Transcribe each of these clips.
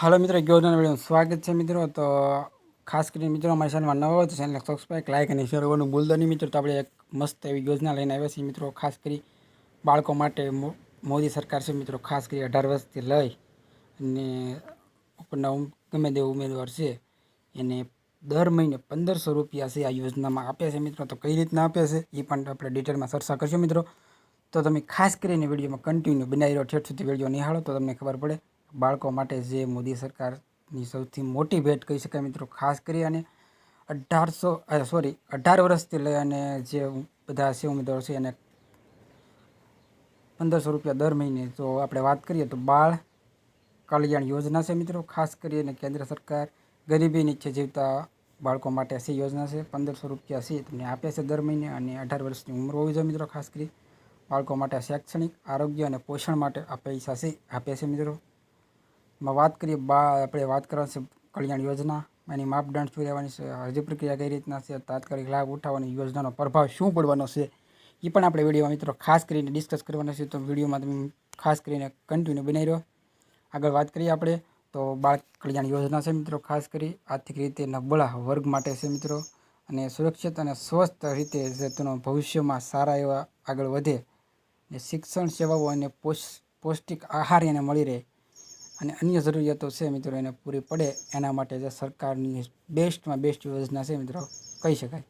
હાલો મિત્રો યોજના વીડિયો સ્વાગત છે મિત્રો. તો ખાસ કરીને મિત્રો, અમારી ચેનલમાં નવો હોય તો ચેનલ સબસ્ક્રાઈબ લાઇક અને શેર કરવાનું ભૂલતા નહીં મિત્રો. તો આપણે એક મસ્ત એવી યોજના લઈને આવ્યા છીએ મિત્રો, ખાસ કરી બાળકો માટે મોદી સરકાર છે મિત્રો, ખાસ કરી અઢાર વર્ષથી લઈ અને ઉપરના ગમે તે ઉમેદવાર છે, એને દર મહિને પંદરસો રૂપિયા છે આ યોજનામાં આપે છે મિત્રો. તો કઈ રીતના આપે છે, એ પણ આપણે ડિટેલમાં ચર્ચા કરશું મિત્રો. તો તમે ખાસ કરીને વિડીયોમાં કન્ટિન્યુ બનાવી રહ્યો ઠેઠ સુધી વીડિયો નિહાળો તો તમને ખબર પડે. બાળકો માટે જે મોદી સરકારની સૌથી મોટી ભેટ કહી શકાય મિત્રો, ખાસ કરી અને અઢારસો સોરી અઢાર વર્ષથી લઈ અને જે બધા છે ઉમેદવારો છે એને પંદરસો રૂપિયા દર મહિને. તો આપણે વાત કરીએ તો બાળ કલ્યાણ યોજના છે મિત્રો, ખાસ કરીને કેન્દ્ર સરકાર ગરીબી નીચે જીવતા બાળકો માટે છે યોજના છે. પંદરસો રૂપિયા છે તમને આપે છે દર મહિને અને અઢાર વર્ષની ઉંમર હોવી જોઈએ મિત્રો, ખાસ કરી. બાળકો માટે શૈક્ષણિક, આરોગ્ય અને પોષણ માટે આ પૈસા છે આપે છે મિત્રો. માં વાત કરીએ, બા આપણે વાત કરવાની છે કલ્યાણ યોજના. એની માપદંડ શું રહેવાની છે અરજી પ્રક્રિયા કઈ રીતના છે, તાત્કાલિક લાભ ઉઠાવવાની યોજનાનો પ્રભાવ શું પડવાનો છે એ પણ આપણે વિડીયોમાં મિત્રો ખાસ કરીને ડિસ્કસ કરવાના છે તો વિડીયોમાં તમે ખાસ કરીને કન્ટિન્યુ બનાવી રહ્યો. આગળ વાત કરીએ આપણે. તો બાળ કલ્યાણ યોજના છે મિત્રો, ખાસ કરી આર્થિક રીતે નબળા વર્ગ માટે છે મિત્રો. અને સુરક્ષિત અને સ્વસ્થ રીતે જે તેનો ભવિષ્યમાં સારા એવા આગળ વધે. ને શિક્ષણ સેવાઓ અને પોષ- પૌષ્ટિક આહાર એને મળી રહે. અને અન્ય જરૂરિયાતો છે મિત્રો એને પૂરી પડે એના માટે જે સરકારની બેસ્ટમાં બેસ્ટ યોજના છે મિત્રો કહી શકાય.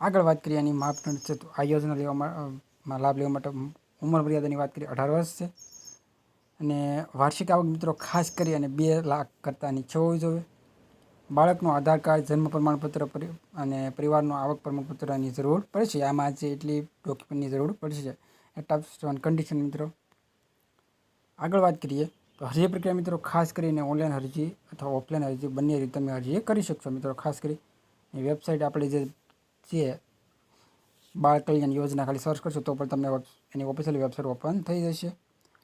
આગળ વાત કરીએ એની માપદંડ છે તો આ યોજના લેવા મા- અ, માં લાભ લેવા માટે ઉંમર મર્યાદાની વાત કરીએ અઢાર વર્ષ છે. અને વાર્ષિક આવક મિત્રો ખાસ કરી અને બે લાખ કરતાં નીચે હોવી જોઈએ બાળકનું આધાર કાર્ડ જન્મ પ્રમાણપત્ર પરી- અને પરિવારનું આવક પ્રમાણપત્રની જરૂર પડશે આમાં જે એટલી ડોક્યુમેન્ટની જરૂર પડશે. એ ટર્મ્સ કન્ડિશન મિત્રો. આગળ વાત કરીએ. તો અરજી પ્રક્રિયા મિત્રો ખાસ કરીને ઓનલાઈન અરજી અથવા ઓફલાઈન અરજી બંને રીતે તમે અરજી કરી શકશો મિત્રો ખાસ કરી. વેબસાઇટ આપણે જે છે, બાળ કલ્યાણ યોજના ખાલી સર્ચ કરશો તો પણ તમને એની ઓફિશિયલ વેબસાઇટ ઓપન થઈ જશે.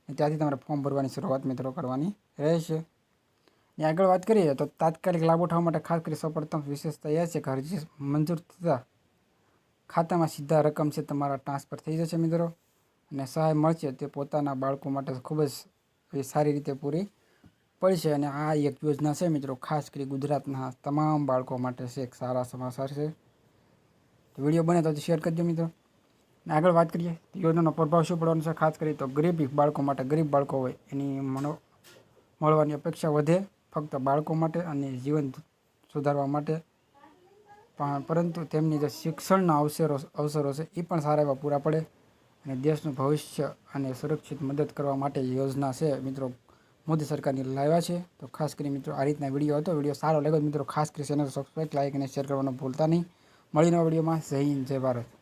અને ત્યાંથી તમારે ફોર્મ ભરવાની શરૂઆત મિત્રો કરવાની રહેશે. ને આગળ વાત કરીએ તો તાત્કાલિક લાભ ઉઠાવવા માટે ખાસ કરી સૌપ્રથમ વિશેષતા એ છે કે અરજી મંજૂર થતાં ખાતામાં સીધા રકમ છે તમારા ટ્રાન્સફર થઈ જશે મિત્રો. અને સહાય મળશે તે પોતાના બાળકો માટે ખૂબ જ એ સારી રીતે પૂરી પડશે અને આ એક યોજના છે મિત્રો, ખાસ કરી ગુજરાતના તમામ બાળકો માટે છે, એક સારા સમાચાર છે. વીડિયો બને તો શેર કરજો મિત્રો. આગળ વાત કરીએ, યોજનાનો પ્રભાવ શું પડવાનો છે? ખાસ કરી તો ગરીબ બાળકો માટે, ગરીબ બાળકો હોય એની મનો મળવાની અપેક્ષા વધે ફક્ત બાળકો માટે અને જીવન સુધારવા માટે. પણ પરંતુ તેમની જે શિક્ષણના અવસરો અવસરો છે, એ પણ સારા એવા પૂરા પડે. અને દેશનું ભવિષ્ય અને સુરક્ષિત મદદ કરવા માટે યોજના છે. મિત્રો, મોદી સરકારની લાવ્યા છે. તો ખાસ કરી મિત્રો, આ રીતના વીડિયો હતો. વીડિયો સારો લાગ્યો મિત્રો, ખાસ કરી ચેનલ સબસ્ક્રાઈબ લાઈક અને શેર કરવાનું ભૂલતા નહીં. મળીને વિડીયોમાં. જય હિન્દ, જય ભારત.